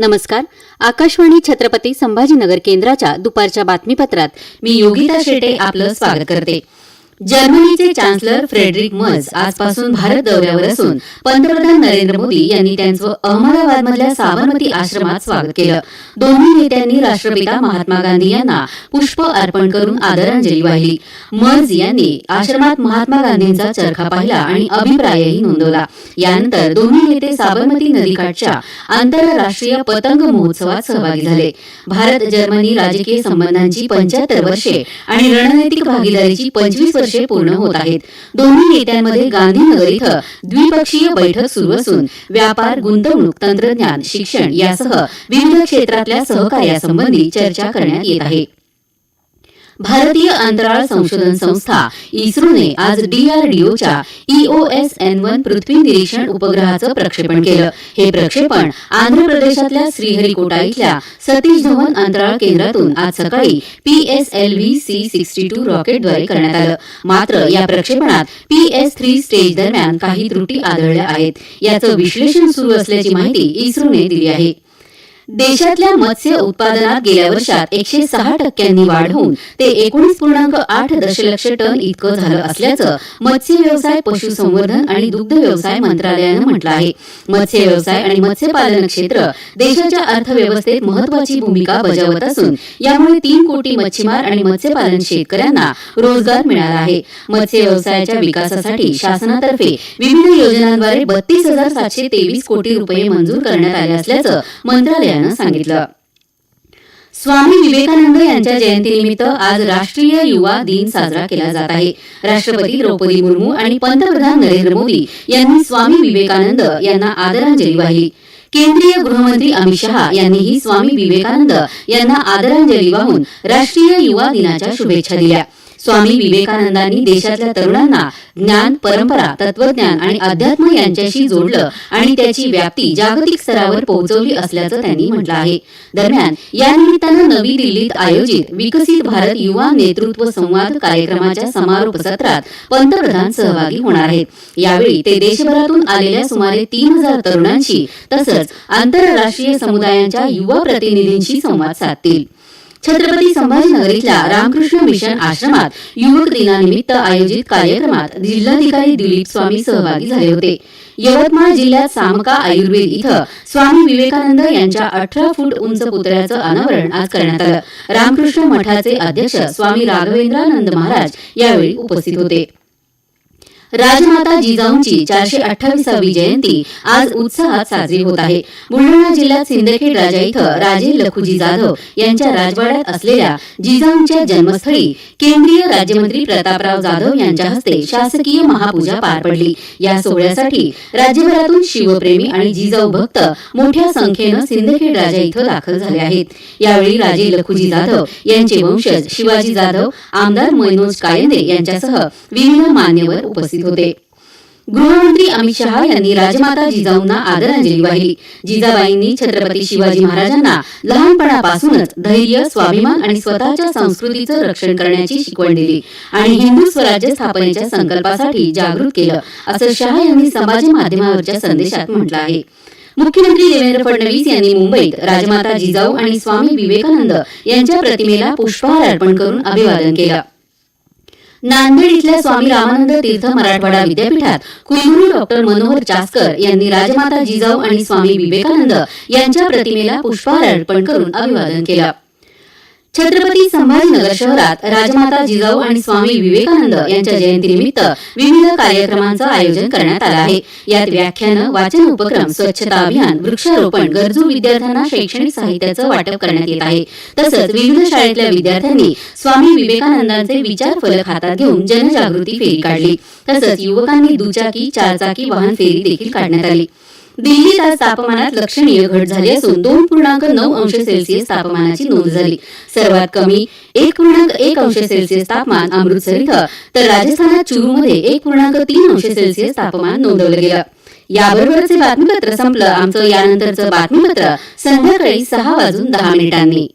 नमस्कार. आकाशवाणी छत्रपती संभाजीनगर केंद्राच्या दुपारच्या बातमीपत्रात मी योगिता शेटे आपलं स्वागत करते. जर्मनीचे चान्सलर फ्रेडरिक मज आजपासून भारत दौऱ्यावर असून पंतप्रधान नरेंद्र मोदी यांनी त्यांचं अहमदाबादमधल्या साबरमती आश्रमात स्वागत केलं. दोन्ही नेत्यांनी राष्ट्रपिता महात्मा गांधी यांना पुष्प अर्पण करून आदरांजली वाहिली. मज यांनी आश्रमात महात्मा गांधींचा चरखा पाहिला आणि अभिप्रायही नोंदवला. यानंतर दोन्ही नेते साबरमती नदीकाठच्या आंतरराष्ट्रीय पतंग महोत्सवात सहभागी झाले. भारत जर्मनी राजकीय संबंधांची पंच्याहत्तर वर्षे आणि रणनैतिक भागीदारीची पंचवीस वर्ष पूर्ण होत आहेत. दोन्ही नेत्यांमध्ये गांधीनगर इथं द्विपक्षीय बैठक सुरू असून व्यापार गुंतवणूक तंत्रज्ञान शिक्षण यासह विविध क्षेत्रातल्या सहकार्यासंबंधी चर्चा करण्यात येत आहे. भारतीय अंतराळ संशोधन संस्था इस्रोने आज डीआरडीओच्या ईओएस एन वन पृथ्वी निरीक्षण उपग्रहाचं प्रक्षेपण केलं. हे प्रक्षेपण आंध्र प्रदेशातल्या श्रीहरिकोटा इथल्या सतीश धवन अंतराळ केंद्रातून आज सकाळी पीएसएलव्ही सी सिक्स्टी टू रॉकेटद्वारे करण्यात आलं. मात्र या प्रक्षेपणात पीएस थ्री स्टेज दरम्यान काही त्रुटी आढळल्या आहेत. याचं विश्लेषण सुरू असल्याची माहिती इस्रोने दिली आहे. देशातल्या मत्स्य उत्पादनात गेल्या वर्षात एकशे सहा टक्क्यांनी वाढ होऊन ते एकोणीस पूर्णांक आठ दशलक्ष टन इतकं झालं असल्याचं मत्स्य व्यवसाय पशुसंवर्धन आणि दुग्ध व्यवसाय मंत्रालयानं म्हटलं आहे. मत्स्य व्यवसाय आणि मत्स्यपालन क्षेत्र देशाच्या अर्थव्यवस्थेत महत्वाची भूमिका बजावत असून यामुळे तीन कोटी मच्छीमार आणि मत्स्यपालन शेतकऱ्यांना रोजगार मिळाला आहे. मत्स्य व्यवसायाच्या विकासासाठी शासनातर्फे विविध योजनांद्वारे बत्तीस हजार सातशे तेवीस कोटी रुपये मंजूर करण्यात आले असल्याचं मंत्रालयानं सांगितलं. स्वामी विवेकानंद यांच्या जयंतीनिमित्त आज राष्ट्रीय युवा दिन साजरा केला जात आहे. राष्ट्रपती द्रौपदी मुर्मू आणि पंतप्रधान नरेंद्र मोदी यांनी स्वामी विवेकानंद यांना आदरांजली वाहिली. केंद्रीय गृहमंत्री अमित शहा यांनीही स्वामी विवेकानंद यांना आदरांजली वाहून राष्ट्रीय युवा दिनाच्या शुभेच्छा दिल्या. स्वामी विवेकानंदांनी देशातल्या तरुणांना ज्ञान परंपरा तत्वज्ञान आणि अध्यात्म यांच्याशी जोडलं आणि त्याची व्याप्ती जागतिक स्तरावर पोहोचवली असल्याचं त्यांनी म्हटलं आहे. दरम्यान या निमित्तानं नवी दिल्लीत आयोजित विकसित भारत युवा नेतृत्व संवाद कार्यक्रमाच्या समारोप सत्रात पंतप्रधान सहभागी होणार आहेत. यावेळी ते देशभरातून आलेल्या सुमारे तीन हजार तरुणांशी तसंच आंतरराष्ट्रीय समुदायांच्या युवा प्रतिनिधींशी संवाद साधतील. छत्रपती संभाजीनगर इथल्या रामकृष्ण मिशन आश्रमात युवक दिनानिमित्त आयोजित कार्यक्रमात जिल्हाधिकारी दिलीप स्वामी सहभागी झाले होते. यवतमाळ जिल्ह्यात सामका आयुर्वेद इथं स्वामी विवेकानंद यांच्या अठरा फूट उंच पुतळ्याचं अनावरण आज करण्यात आलं. रामकृष्ण मठाचे अध्यक्ष स्वामी राघवेंद्रानंद महाराज यावेळी उपस्थित होते. राजमाता जिजाऊंची चारशे अठ्ठावीसावी जयंती आज उत्साहात साजरी होत आहे. बुलढाणा जिल्ह्यात सिंदखेड राजा इथं राजे लखुजी जाधव यांच्या राजवाड्यात असलेल्या जिजाऊंच्या जन्मस्थळी केंद्रीय राज्यमंत्री प्रतापराव जाधव यांच्या हस्ते शासकीय महापूजा पार पडली. या सोहळ्यासाठी राज्यभरातून शिवप्रेमी आणि जिजाऊ भक्त मोठ्या संख्येनं सिंदखेड राजा इथं दाखल झाले आहेत. यावेळी राजे लखुजी जाधव यांचे वंशज शिवाजी जाधव आमदार मनोज कायंदे यांच्यासह विविध मान्यवर उपस्थित होते गृहमंत्री अमित शहा यांनी राजमाता जिजाऊंना आदरांजली वाहिली जिजाबाईंनी छत्रपती शिवाजी महाराजांना लहानपणापासूनच धैर्य स्वाभिमान आणि स्वतःच्या संस्कृतीचं रक्षण करण्याची शिकवण दिली आणि हिंदू स्वराज्य स्थापनेच्या संकल्पासाठी जागृत केलं असं शहा यांनी समाज माध्यमावरच्या संदेशात म्हटलं आहे. मुख्यमंत्री देवेंद्र फडणवीस यांनी मुंबईत राजमाता जिजाऊ आणि स्वामी विवेकानंद यांच्या प्रतिमेला पुष्पहार अर्पण करून अभिवादन केलं. नांदेड इथल्या स्वामी रामानंद तीर्थ मराठवाडा विद्यापीठात कुलगुरू डॉक्टर मनोहर चास्कर यांनी राजमाता जिजाऊ आणि स्वामी विवेकानंद यांच्या प्रतिमेला पुष्पहार अर्पण करून अभिवादन केलं. छत्रपती संभाजीनगर शहरात राजमाता जिजाऊ आणि स्वामी विवेकानंद यांच्या जयंतीनिमित्त विविध कार्यक्रमांचं आयोजन करण्यात आलं आहे. यात व्याख्यानं वाचन उपक्रम स्वच्छता अभियान वृक्षारोपण गरजू विद्यार्थ्यांना शैक्षणिक साहित्याचं वाटप करण्यात येत आहे. तसंच विविध शाळेतल्या विद्यार्थ्यांनी स्वामी विवेकानंदांचे विचार फलक हातात घेऊन जनजागृती फेरी काढली. तसंच युवकांनी दुचाकी चारचाकी वाहन फेरी देखील काढण्यात आली. दिल्लीत आज तापमानात लक्षणीय घट झाली असून दोन पूर्णांक नऊ अंश सेल्सिअस तापमानाची नोंद झाली. सर्वात कमी एक पूर्णांक एक अंश सेल्सिअस तापमान अमृतसर इथं तर राजस्थानात चुरूमध्ये एक पूर्णांक तीन अंश सेल्सिअस तापमान नोंदवलं गेलं. याबरोबरच हे बातमीपत्र संपलं. आमचं यानंतरचं बातमीपत्र संध्याकाळी सहा वाजून दहा मिनिटांनी.